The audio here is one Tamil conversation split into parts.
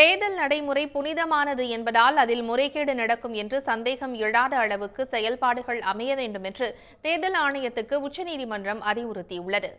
தேர்தல் நடைமுறை புனிதமானது என்பதால் அதில் முறைகேடு நடக்கும் என்று சந்தேகம் எழாத அளவுக்கு செயல்பாடுகள் அமைய வேண்டும் என்று தேர்தல் ஆணையத்துக்கு உச்சநீதிமன்றம் அறிவுறுத்தியுள்ளது.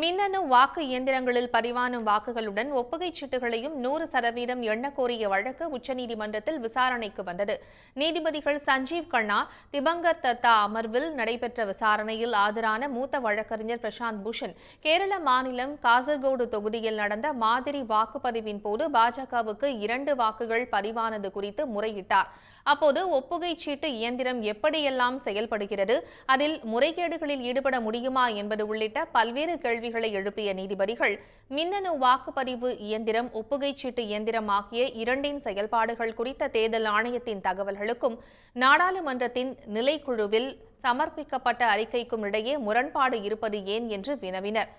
மின்னணு வாக்கு இயந்திரங்களில் பதிவான வாக்குகளுடன் ஒப்புகைச் சீட்டுகளையும் நூறு சதவீதம் எண்ணக் கோரிய வழக்கு உச்சநீதிமன்றத்தில் விசாரணைக்கு வந்தது. நீதிபதிகள் சஞ்சீவ் கண்ணா திபங்கர் தத்தா அமர்வில் நடைபெற்ற விசாரணையில் ஆஜரான மூத்த வழக்கறிஞர் பிரசாந்த் பூஷன் கேரள மாநிலம் காசர்கோடு தொகுதியில் நடந்த மாதிரி வாக்குப்பதிவின் போது பாஜகவுக்கு இரண்டு வாக்குகள் பதிவானது குறித்து முறையிட்டார். அப்போது ஒப்புகைச் சீட்டு இயந்திரம் எப்படியெல்லாம் செயல்படுகிறது அதில் முறைகேடுகளில் ஈடுபட முடியுமா என்பது உள்ளிட்ட பல்வேறு கேள்விகளை எழுப்பிய நீதிபதிகள் மின்னணு வாக்குப்பதிவு இயந்திரம் ஒப்புகைச் சீட்டு இயந்திரம் ஆகிய இரண்டின் செயல்பாடுகள் குறித்த தேர்தல் ஆணையத்தின் தகவல்களுக்கும் நாடாளுமன்றத்தின் நிலைக்குழுவில் சமர்ப்பிக்கப்பட்ட அறிக்கைக்கும் இடையே முரண்பாடு இருப்பது ஏன் என்று வினவினர்.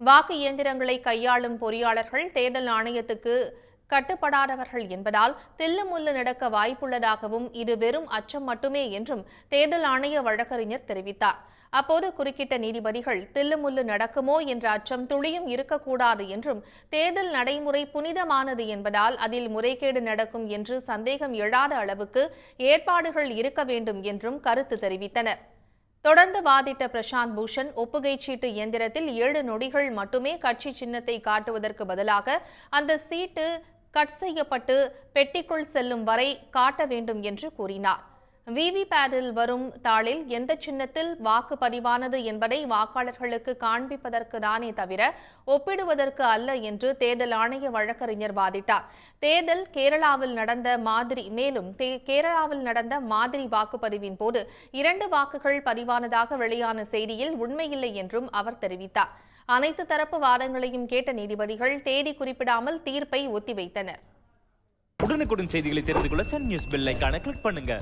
வாக்கு இயந்திரங்களை கையாளும் பொறியாளர்கள் தேர்தல் ஆணையத்துக்கு கட்டுப்படாதவர்கள் என்பதால் தில்லுமுல்லு நடக்க வாய்ப்புள்ளதாகவும் இது வெறும் அச்சம் மட்டுமே என்றும் தேர்தல் ஆணைய வழக்கறிஞர் தெரிவித்தார். அப்போது குறுக்கிட்ட நீதிபதிகள் தில்லுமுல்லு நடக்குமோ என்ற அச்சம் துளியும் இருக்கக்கூடாது என்றும் தேர்தல் நடைமுறை புனிதமானது என்பதால் அதில் முறைகேடு நடக்கும் என்று சந்தேகம் எழாத அளவுக்கு ஏற்பாடுகள் இருக்க வேண்டும் என்றும் கருத்து தெரிவித்தனர். தொடர்ந்து வாதிட்ட பிரசாந்த் பூஷன் ஒப்புகை சீட்டு இயந்திரத்தில் ஏழு நொடிகள் மட்டுமே கட்சி சின்னத்தை காட்டுவதற்கு பதிலாக அந்த சீட்டு கட் செய்யப்பட்டு பெட்டிக்குள் செல்லும் வரை காட்ட வேண்டும் என்று கூறினார். விவிபேடில் வரும் தாளில் எந்த சின்னத்தில் வாக்கு பதிவானது என்பதை வாக்காளர்களுக்கு காண்பிப்பதற்கு தானே தவிர ஒப்பிடுவதற்கு அல்ல என்று தேர்தல் ஆணைய வழக்கறிஞர் வாதிட்டார். தேர்தல் கேரளாவில் நடந்த மாதிரி மேலும் தே- கேரளாவில் நடந்த மாதிரி வாக்குப்பதிவின் போது இரண்டு வாக்குகள் பதிவானதாக வெளியான செய்தியில் உண்மையில்லை என்றும் அவர் தெரிவித்தார். அனைத்து தரப்பு வாதங்களையும் கேட்ட நீதிபதிகள் தேதி குறிப்பிடாமல் தீர்ப்பை ஒத்திவைத்தனர். உடனுக்குடன் செய்திகளை தெரிந்து கொள்ள சன் நியூஸ் பெல் ஐக்கான கிளிக் பண்ணுங்க.